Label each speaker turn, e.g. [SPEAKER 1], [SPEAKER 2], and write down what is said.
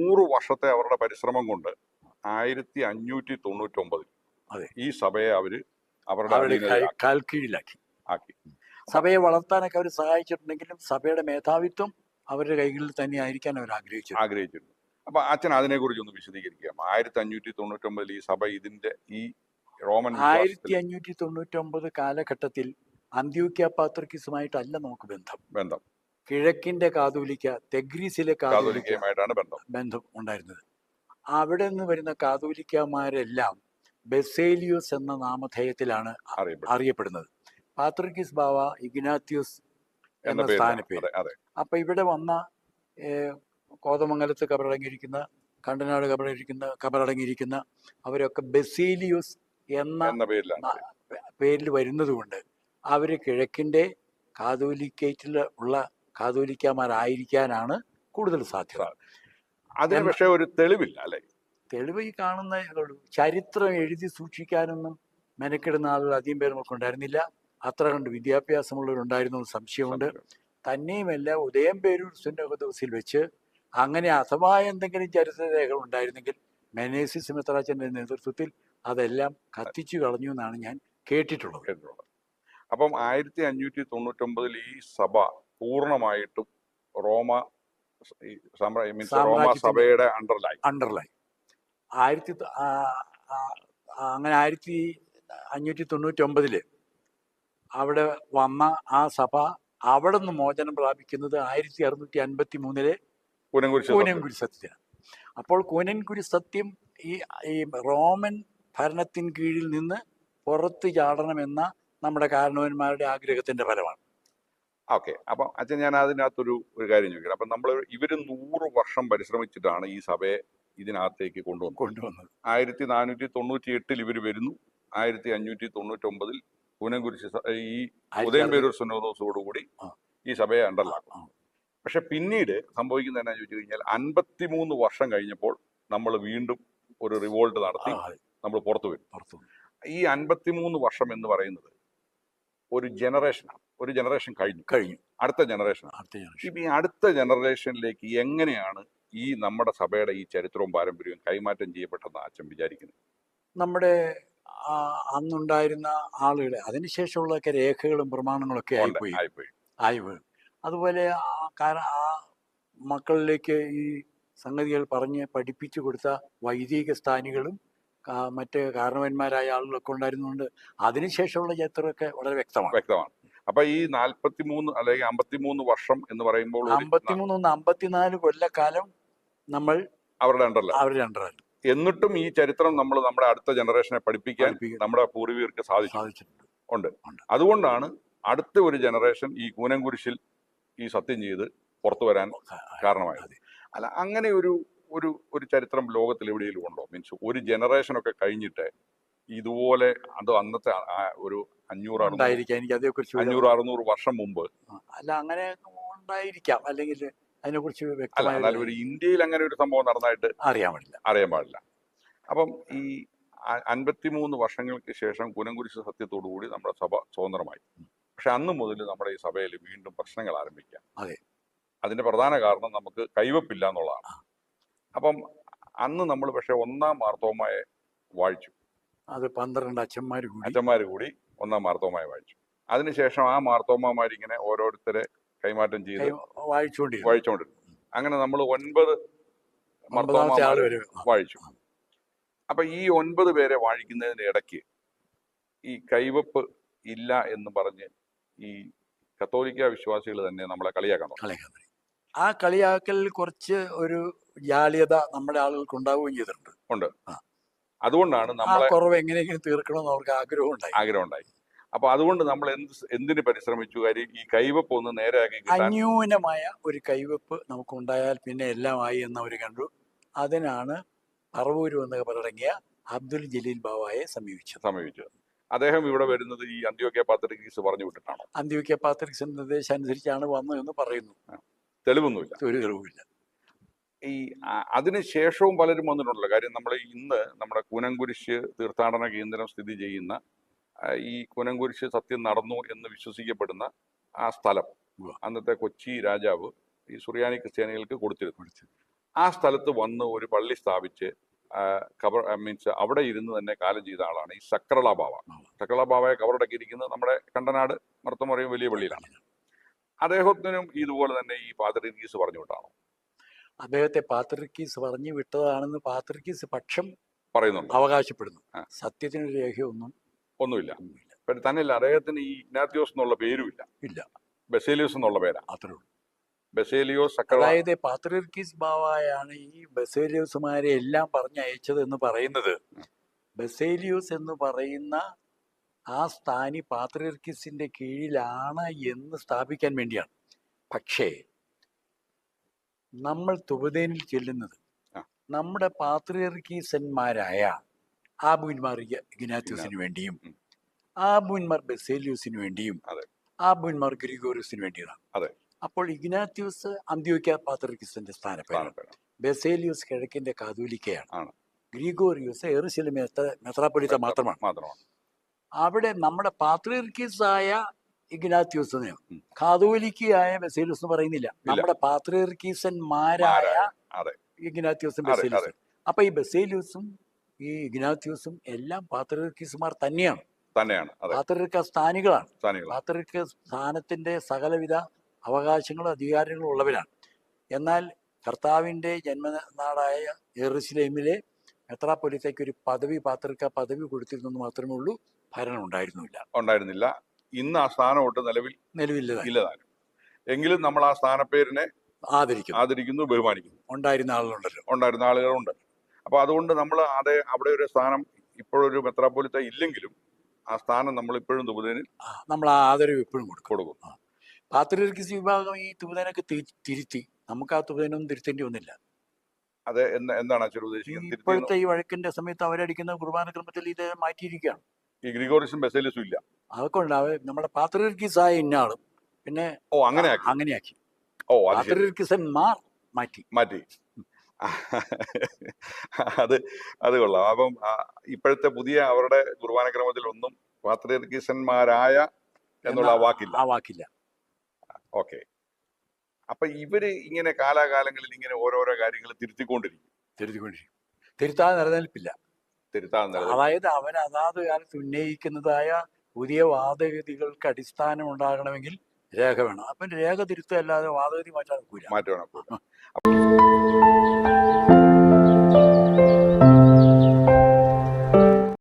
[SPEAKER 1] നൂറ് വർഷത്തെ അവരുടെ പരിശ്രമം കൊണ്ട് ആയിരത്തി അഞ്ഞൂറ്റി തൊണ്ണൂറ്റി ഒമ്പതിൽ
[SPEAKER 2] അതെ.
[SPEAKER 1] ഈ സഭയെ അവർ അവരുടെ
[SPEAKER 2] കാൽക്കീഴിലാക്കി
[SPEAKER 1] ആക്കി.
[SPEAKER 2] സഭയെ വളർത്താനൊക്കെ അവർ സഹായിച്ചിട്ടുണ്ടെങ്കിലും സഭയുടെ മേധാവിത്വം അവരുടെ കൈകളിൽ തന്നെ ആയിരിക്കാൻ അവർ ആഗ്രഹിച്ചു
[SPEAKER 1] ആഗ്രഹിച്ചിരുന്നു. അപ്പൊ അച്ഛൻ അതിനെ കുറിച്ച് ഒന്ന് വിശദീകരിക്കാം. ആയിരത്തി അഞ്ഞൂറ്റി തൊണ്ണൂറ്റി ഒമ്പതിൽ ഈ സഭ ഇതിന്റെ ഈ റോമൻ
[SPEAKER 2] ആയിരത്തി അഞ്ഞൂറ്റി തൊണ്ണൂറ്റി ഒമ്പത് കാലഘട്ടത്തിൽ അന്ത്യോക്യ പാത്രക്കിസുമായിട്ടല്ല നമുക്ക് ബന്ധം.
[SPEAKER 1] ബന്ധം.
[SPEAKER 2] കിഴക്കിന്റെ കാതോലിക്ക തെഗ്രീസിലെ കാതോലിക്ക
[SPEAKER 1] കാതോലിക്കയുമായിട്ടാണ് ബന്ധം.
[SPEAKER 2] ബന്ധം ഉണ്ടായിരുന്നത്. അവിടെ നിന്ന് വരുന്ന കാതോലിക്കമാരെല്ലാം ബെസേലിയോസ് എന്ന നാമധേയത്തിലാണ്
[SPEAKER 1] അറിയപ്പെടുന്നത്.
[SPEAKER 2] പാത്രക്കിസ് ബാവ ഇഗ്നാത്യൂസ്
[SPEAKER 1] എന്ന
[SPEAKER 2] എന്ന
[SPEAKER 1] പേര്
[SPEAKER 2] സ്ഥാനപ്പേര്. അപ്പൊ ഇവിടെ വന്ന കോതമംഗലത്ത് കബറടങ്ങിയിരിക്കുന്ന കണ്ടനാട് കബറടങ്ങിയിരിക്കുന്ന കബറടങ്ങിയിരിക്കുന്ന അവരൊക്കെ ബെസേലിയോസ് എന്ന പേരിൽ വരുന്നത് കൊണ്ട് കിഴക്കിന്റെ കാതോലിക്കേറ്റിൽ ഉള്ള കാതോലിക്കമാരായിരിക്കാനാണ് കൂടുതൽ സാധ്യത.
[SPEAKER 1] അതിന് പക്ഷേ ഒരു തെളിവില്ല അല്ലേ?
[SPEAKER 2] തെളിവ് ഈ കാണുന്ന ചരിത്രം എഴുതി സൂക്ഷിക്കാനൊന്നും മെനക്കെടുന്ന ആളുകൾ അധികം പേർ നമുക്ക് ഉണ്ടായിരുന്നില്ല അത്ര കണ്ട് വിദ്യാഭ്യാസമുള്ളവരുണ്ടായിരുന്നു സംശയമുണ്ട്. തന്നെയുമല്ല ഉദയം പേരൂർ സുന്നഹദോസിൽ വെച്ച് അങ്ങനെ അഥവാ എന്തെങ്കിലും ചരിത്ര ചരിത്രരേഖകൾ ഉണ്ടായിരുന്നെങ്കിൽ മെനേസി സിമിത്രാച്ചന്റെ നേതൃത്വത്തിൽ അതെല്ലാം കത്തിച്ചു കളഞ്ഞു എന്നാണ് ഞാൻ കേട്ടിട്ടുള്ളത്.
[SPEAKER 1] അപ്പം ആയിരത്തി അഞ്ഞൂറ്റി തൊണ്ണൂറ്റി ഒമ്പതിൽ ഈ സഭ പൂർണമായിട്ടും റോമ means റോമ സഭയുടെ അണ്ടർലൈൻ.
[SPEAKER 2] അണ്ടർലൈൻ. ആയിരത്തി അങ്ങനെ ആയിരത്തി അഞ്ഞൂറ്റി തൊണ്ണൂറ്റി ഒമ്പതിൽ അവിടെ വന്ന ആ സഭ അവിടെ നിന്ന് മോചനം പ്രാപിക്കുന്നത് ആയിരത്തി അറുന്നൂറ്റി അൻപത്തി മൂന്നിലെ കൂനൻകുരി സത്യത്തിനാണ്. അപ്പോൾ കൂനൻകുരി സത്യം ഈ ഈ റോമൻ ഭരണത്തിൻ കീഴിൽ നിന്ന് പുറത്തു ചാടണമെന്ന നമ്മുടെ കാരണവന്മാരുടെ ആഗ്രഹത്തിന്റെ ഫലമാണ്.
[SPEAKER 1] ഓക്കെ. അപ്പൊ അച്ഛൻ ഞാൻ അതിനകത്തൊരു ഒരു കാര്യം ചോദിക്കണം അപ്പൊ നമ്മൾ ഇവർ നൂറ് വർഷം പരിശ്രമിച്ചിട്ടാണ് ഈ സഭയെ ഇതിനകത്തേക്ക് കൊണ്ടുവന്നത്.
[SPEAKER 2] കൊണ്ടുവന്നത്.
[SPEAKER 1] ആയിരത്തി നാനൂറ്റി തൊണ്ണൂറ്റി എട്ടിൽ ഇവർ വരുന്നു. ആയിരത്തി അഞ്ഞൂറ്റി തൊണ്ണൂറ്റി ഒമ്പതിൽ പൂനംകുരിശ് ഈ ഉദയം പേരൂർ സുനോദോസോടുകൂടി. ഈ സഭയെ
[SPEAKER 2] അണ്ടർലാക്കും.
[SPEAKER 1] പക്ഷെ പിന്നീട് സംഭവിക്കുന്നത് എന്നാ ചോദിച്ചു കഴിഞ്ഞാൽ അൻപത്തിമൂന്ന് വർഷം കഴിഞ്ഞപ്പോൾ നമ്മൾ വീണ്ടും ഒരു റിവോൾട്ട് നടത്തി നമ്മൾ പുറത്തു വരും.
[SPEAKER 2] ഈ അൻപത്തി
[SPEAKER 1] ഈ അൻപത്തിമൂന്ന് വർഷം എന്ന് പറയുന്നത് ഒരു ജനറേഷനാണ് ഒരു ജനറേഷൻ കഴിഞ്ഞു.
[SPEAKER 2] കഴിഞ്ഞു.
[SPEAKER 1] അടുത്ത ജനറേഷൻ
[SPEAKER 2] അടുത്ത ജനറേഷൻ
[SPEAKER 1] ഇപ്പൊ ഈ അടുത്ത ജനറേഷനിലേക്ക് എങ്ങനെയാണ് ഈ നമ്മുടെ സഭയുടെ ഈ ചരിത്രവും പാരമ്പര്യവും കൈമാറ്റം ചെയ്യപ്പെട്ടെന്ന് അച്ഛൻ വിചാരിക്കുന്നത്
[SPEAKER 2] നമ്മുടെ അന്നുണ്ടായിരുന്ന ആളുകളെ അതിനുശേഷമുള്ളൊക്കെ രേഖകളും പ്രമാണങ്ങളൊക്കെ ആയിപ്പോയി.
[SPEAKER 1] ആയിപ്പോയി.
[SPEAKER 2] അതുപോലെ ആ മക്കളിലേക്ക് ഈ സംഗതികൾ പറഞ്ഞ് പഠിപ്പിച്ചു കൊടുത്ത വൈദിക സ്ഥാനികളും മറ്റ് കാരണവന്മാരായ ആളുകളൊക്കെ ഉണ്ടായിരുന്നുകൊണ്ട് അതിനുശേഷമുള്ള ചരിത്രമൊക്കെ വളരെ വ്യക്തമാണ്.
[SPEAKER 1] വ്യക്തമാണ്. അപ്പൊ ഈ നാൽപ്പത്തിമൂന്ന് അല്ലെങ്കിൽ അമ്പത്തിമൂന്ന് വർഷം എന്ന് പറയുമ്പോൾ
[SPEAKER 2] അമ്പത്തിമൂന്ന് അമ്പത്തിനാല് കൊല്ലക്കാലം നമ്മൾ
[SPEAKER 1] അവരുടെ അണ്ടറിൽ
[SPEAKER 2] അവരുടെ അണ്ടറായിരുന്നു
[SPEAKER 1] എന്നിട്ടും ഈ ചരിത്രം നമ്മൾ നമ്മുടെ അടുത്ത ജനറേഷനെ പഠിപ്പിക്കാൻ നമ്മുടെ പൂർവികർക്ക് സാധിച്ചു. ഉണ്ട്. അതുകൊണ്ടാണ് അടുത്ത ഒരു ജനറേഷൻ ഈ കൂനംകുരിശിൽ ഈ സത്യം ചെയ്ത് പുറത്തു വരാൻ കാരണമായത്. അല്ല അങ്ങനെ ഒരു ഒരു ഒരു ചരിത്രം ലോകത്തിൽ എവിടെയെങ്കിലും ഉണ്ടോ? മീൻസ് ഒരു ജനറേഷനൊക്കെ കഴിഞ്ഞിട്ട് ഇതുപോലെ അത് അന്നത്തെ ഒരു അഞ്ഞൂറ് അഞ്ഞൂറ് അറുന്നൂറ് വർഷം മുമ്പ്
[SPEAKER 2] അല്ല അങ്ങനെ ഉണ്ടായിരിക്കാം. അല്ലെങ്കിൽ അതിനെക്കുറിച്ച്
[SPEAKER 1] അല്ല എന്നാൽ ഒരു ഇന്ത്യയിൽ അങ്ങനെ ഒരു സംഭവം നടന്നതായിട്ട്
[SPEAKER 2] അറിയാൻ പാടില്ല.
[SPEAKER 1] അറിയാൻ പാടില്ല. അപ്പം ഈ അൻപത്തിമൂന്ന് വർഷങ്ങൾക്ക് ശേഷം കുനംകുരിശ് സത്യത്തോടു കൂടി നമ്മുടെ സഭ സ്വതന്ത്രമായി. പക്ഷെ അന്ന് മുതൽ നമ്മുടെ ഈ സഭയിൽ വീണ്ടും പ്രശ്നങ്ങൾ ആരംഭിക്കാം.
[SPEAKER 2] അതെ.
[SPEAKER 1] അതിന്റെ പ്രധാന കാരണം നമുക്ക് കൈവപ്പില്ല എന്നുള്ളതാണ്. അപ്പം അന്ന് നമ്മൾ പക്ഷെ ഒന്നാം മാർത്തോമായെ വാഴിച്ചു.
[SPEAKER 2] അത് പന്ത്രണ്ട് അച്ഛന്മാർ കൂടി.
[SPEAKER 1] അച്ഛന്മാർ കൂടി ഒന്നാം മാർത്തോമായ വായിച്ചു അതിനുശേഷം ആ മാർത്തോമാരിങ്ങനെ ഓരോരുത്തരെ കൈമാറ്റം ചെയ്ത്
[SPEAKER 2] വായിച്ചോണ്ടി വായിച്ചുകൊണ്ടിരുന്നു
[SPEAKER 1] അങ്ങനെ നമ്മൾ ഒൻപത് വായിച്ചു അപ്പൊ ഈ ഒൻപത് പേരെ വാഴിക്കുന്നതിന് ഇടയ്ക്ക് ഈ കൈവപ്പ് ഇല്ല എന്ന് പറഞ്ഞ് ഈ കത്തോലിക്ക വിശ്വാസികൾ തന്നെ നമ്മളെ കളിയാക്കാൻ
[SPEAKER 2] കളിയാക്കാൻ ആ കളിയാക്കൽ കുറച്ച് ഒരു ജാള്യത നമ്മുടെ ആളുകൾക്ക് ഉണ്ടാവുകയും ചെയ്തിട്ടുണ്ട്.
[SPEAKER 1] ഉണ്ട്.
[SPEAKER 2] അതുകൊണ്ടാണ്
[SPEAKER 1] നമ്മൾ
[SPEAKER 2] കുറവ് എങ്ങനെയെങ്കിലും തീർക്കണമെന്ന് അവർക്ക് ആഗ്രഹം ഉണ്ടായി.
[SPEAKER 1] ആഗ്രഹം ഉണ്ടായി അപ്പൊ അതുകൊണ്ട് നമ്മൾ എന്ത് എന്തിന് പരിശ്രമിച്ചു? കാര്യം ഈ കൈവപ്പ് ഒന്ന് നേരെയാക്കി കിട്ടാൻ
[SPEAKER 2] അന്യൂനമായ ഒരു കൈവപ്പ് നമുക്ക് ഉണ്ടായാൽ പിന്നെ എല്ലാം ആയി എന്നവർ കണ്ടു. അതിനാണ് പറവൂര് എന്ന് പറഞ്ഞിറങ്ങിയ അബ്ദുൽ ജലീൽ ബാബായെ സമീപിച്ചത്.
[SPEAKER 1] സമീപിച്ചത്. അദ്ദേഹം ഇവിടെ വരുന്നത് ഈ അന്ത്യോക്യ പാത്രിക്സ് പറഞ്ഞു വിട്ടിട്ടാണോ?
[SPEAKER 2] അന്ത്യോക്യ പാത്രിക്സിന്റെ നിർദ്ദേശം അനുസരിച്ചാണ് വന്നതെന്ന് പറയുന്നു.
[SPEAKER 1] തെളിവൊന്നുമില്ല.
[SPEAKER 2] ഒരു തെളിവുമില്ല.
[SPEAKER 1] ഈ അതിനുശേഷവും പലരും വന്നിട്ടുണ്ടല്ലോ. കാര്യം നമ്മൾ ഇന്ന് നമ്മുടെ കൂനംകുരിശ് തീർത്ഥാടന കേന്ദ്രം സ്ഥിതി ചെയ്യുന്ന ഈ കൂനംകുരിശ് സത്യം നടന്നു എന്ന് വിശ്വസിക്കപ്പെടുന്ന ആ സ്ഥലം അന്നത്തെ കൊച്ചി രാജാവ് ഈ സുറിയാനി ക്രിസ്ത്യാനികൾക്ക് കൊടുത്തിരുന്നു. ആ സ്ഥലത്ത് വന്ന് ഒരു പള്ളി സ്ഥാപിച്ച് കബർ മീൻസ് അവിടെ ഇരുന്ന് തന്നെ കാലം ചെയ്ത ആളാണ് ഈ സക്രള ബാവ.
[SPEAKER 2] ബാവ.
[SPEAKER 1] സക്രള ബാവയെ കബറടക്കിയിരിക്കുന്നത് നമ്മുടെ കണ്ടനാട് മർത്തമറിയും വലിയ പള്ളിയിലാണ്. അദ്ദേഹത്തിനും ഇതുപോലെ തന്നെ ഈ പാതിരീസ് പറഞ്ഞു വിട്ടാണോ.
[SPEAKER 2] അദ്ദേഹത്തെ പാത്രിക്കീസ് പറഞ്ഞു വിട്ടതാണെന്ന് പാത്രിക്കീസ് പക്ഷം
[SPEAKER 1] പറയുന്നുണ്ട്.
[SPEAKER 2] അവകാശപ്പെടുന്നു.
[SPEAKER 1] സത്യത്തിന്
[SPEAKER 2] സത്യത്തിനൊരു രേഖയൊന്നും
[SPEAKER 1] ഒന്നുമില്ല. പിന്നെ തന്നെയല്ല അദ്ദേഹത്തിന് ഈ ഇഗ്നാത്യോസ് എന്നുള്ള പേരുമില്ല.
[SPEAKER 2] ഇല്ല.
[SPEAKER 1] ബസേലിയോസ് എന്നുള്ള പേരാ.
[SPEAKER 2] അത്രേ ഉള്ളൂ.
[SPEAKER 1] ബസേലിയോസ്
[SPEAKER 2] അതായത് പാത്രിർക്കീസ് ബാവായാണ് ഈ ബസേലിയോസുമാരെ എല്ലാം പറഞ്ഞയച്ചത് എന്ന് പറയുന്നത്. ബസേലിയോസ് എന്ന് പറയുന്ന ആ സ്ഥാനി പാത്രിർക്കീസിന്റെ കീഴിലാണ് എന്ന് സ്ഥാപിക്കാൻ വേണ്ടിയാണ്. പക്ഷേ നമ്മൾ തുപതേനിൽ ചെല്ലുന്നത്. നമ്മുടെ പാത്രിയർക്കീസന്മാരായ ആബുവിന്മാർ ഇഗ്നാത്യൂസിന് വേണ്ടിയും ആബുവിന്മാർ ബെസേലിയൂസിന് വേണ്ടിയും ആബുവിന്മാർ ഗ്രിഗോറിയസിന് വേണ്ടിയാണ് അപ്പോൾ ഇഗ്നാത്യൂസ് അന്ത്യോക്യ പാത്രിയർക്കീസിന്റെ സ്ഥാനപ്പേരാണ്. ബെസേലിയൂസ് കിഴക്കിന്റെ കാതൂലിക്കയാണ്. ഗ്രിഗോറിയൂസ് എറുശലേം മെത്രാപ്പൊലിത്ത മെത്രാപൊലിത്ത
[SPEAKER 1] മാത്രമാണ്.
[SPEAKER 2] അവിടെ നമ്മുടെ പാത്രിയർക്കീസായ ഇഗ്നാത്യൂസിനെ
[SPEAKER 1] ഉം.
[SPEAKER 2] കാതോലിക്കയായ ബസേലൂസ് എന്ന് പറയുന്നില്ല. നമ്മുടെ
[SPEAKER 1] പാത്രീസന്മാരായ.
[SPEAKER 2] ഇഗ്നാത്യൂസും
[SPEAKER 1] അതെ,
[SPEAKER 2] ബസേലിയൂസും. അപ്പൊ ഈ ബസേലിയൂസും ഈ ഇഗ്നാത്യൂസും എല്ലാം പാത്രീസുമാർ തന്നെയാണ്.
[SPEAKER 1] തന്നെയാണ്. അതെ.
[SPEAKER 2] പാത്രിയർക്ക സ്ഥാനികളാണ്. പാത്രീർക്ക സ്ഥാനത്തിന്റെ സകലവിധ അവകാശങ്ങളും അധികാരങ്ങളും ഉള്ളവരാണ്. എന്നാൽ കർത്താവിന്റെ ജന്മനാടായ എറുസലേമിലെ മെത്രാപ്പൊലിത്തേക്ക് ഒരു പദവി പാത്രിക പദവി കൊടുത്തിരുന്നെന്ന് മാത്രമേ ഉള്ളൂ. ഭരണം ഉണ്ടായിരുന്നില്ല.
[SPEAKER 1] ഉണ്ടായിരുന്നില്ല. ഇന്ന് ആ സ്ഥാനം ഒട്ട് നിലവിൽ
[SPEAKER 2] നിലവില്ല
[SPEAKER 1] ഇല്ലതാനും. എങ്കിലും നമ്മൾ ആ സ്ഥാനപ്പേരിനെ
[SPEAKER 2] ആദരിക്കുന്നു
[SPEAKER 1] ആദരിക്കുന്നു ബഹുമാനിക്കുന്നു.
[SPEAKER 2] ഉണ്ടായിരുന്ന ആളുകളുണ്ടല്ലോ.
[SPEAKER 1] ഉണ്ടായിരുന്ന ആളുകളുണ്ട്. അപ്പൊ അതുകൊണ്ട് നമ്മൾ അതേ അവിടെ ഒരു സ്ഥാനം ഇപ്പോഴൊരു മെത്രാപ്പോലിത്ത ഇല്ലെങ്കിലും ആ സ്ഥാനം നമ്മൾ ഇപ്പോഴും
[SPEAKER 2] തുപുതേനിൽ നമ്മൾ ആ ആദരവ് ഇപ്പോഴും കൊടുക്കും.
[SPEAKER 1] കൊടുക്കും.
[SPEAKER 2] പാത്രികർക്കിസ് വിഭാഗം ഈ തുപുതേനൊക്കെ തിരുത്തി. നമുക്ക് ആ തുപുതേനൊന്നും തിരുത്തേണ്ടി വന്നില്ല.
[SPEAKER 1] അത് എന്ത- എന്താണ് അച്ഛൻ ഉദ്ദേശിക്കുന്നത്?
[SPEAKER 2] ഇപ്പോഴത്തെ ഈ വഴക്കിന്റെ സമയത്ത് അവരടിക്കുന്ന കുർബാന ക്രമത്തിൽ ഇത് മാറ്റിയിരിക്കുകയാണ്.
[SPEAKER 1] ഈ ഗ്രിഗോറിസും ബെസേലിസും ഇല്ല.
[SPEAKER 2] അതൊക്കെ നമ്മുടെ അവർ നമ്മുടെ പാത്രീർക്കിസായ ഇന്നാളും പിന്നെ
[SPEAKER 1] ഓ അങ്ങനെ
[SPEAKER 2] അങ്ങനെയാക്കി.
[SPEAKER 1] ഓ ശരി.
[SPEAKER 2] മാറ്റി.
[SPEAKER 1] മാറ്റി. അത് അത് കൊള്ളാം. അപ്പം ഇപ്പോഴത്തെ പുതിയ അവരുടെ കുർബാനക്രമത്തിൽ ഒന്നും പാത്രീർക്കിസന്മാരായ എന്നുള്ള ആ വാക്കില്ല.
[SPEAKER 2] ആ വാക്കില്ല.
[SPEAKER 1] ഓക്കെ. അപ്പൊ ഇവർ ഇങ്ങനെ കാലാകാലങ്ങളിൽ ഇങ്ങനെ ഓരോരോ കാര്യങ്ങൾ തിരുത്തിക്കൊണ്ടിരിക്കും.
[SPEAKER 2] തിരുത്തിക്കൊണ്ടിരിക്കും. തിരുത്താതെ നിലനിൽപ്പില്ല.
[SPEAKER 1] തിരുത്താതെ
[SPEAKER 2] അതായത് അവൻ അതാത് കാലത്ത് ഉന്നയിക്കുന്നതായ പുതിയ വാദഗതികൾക്ക് അടിസ്ഥാനം ഉണ്ടാകണമെങ്കിൽ രേഖ വേണം അപ്പം രേഖ തിരുത്തല്ലാതെ വാദഗതി മാറ്റാൻ ഒക്കില്ല
[SPEAKER 1] മാറ്റം വേണം.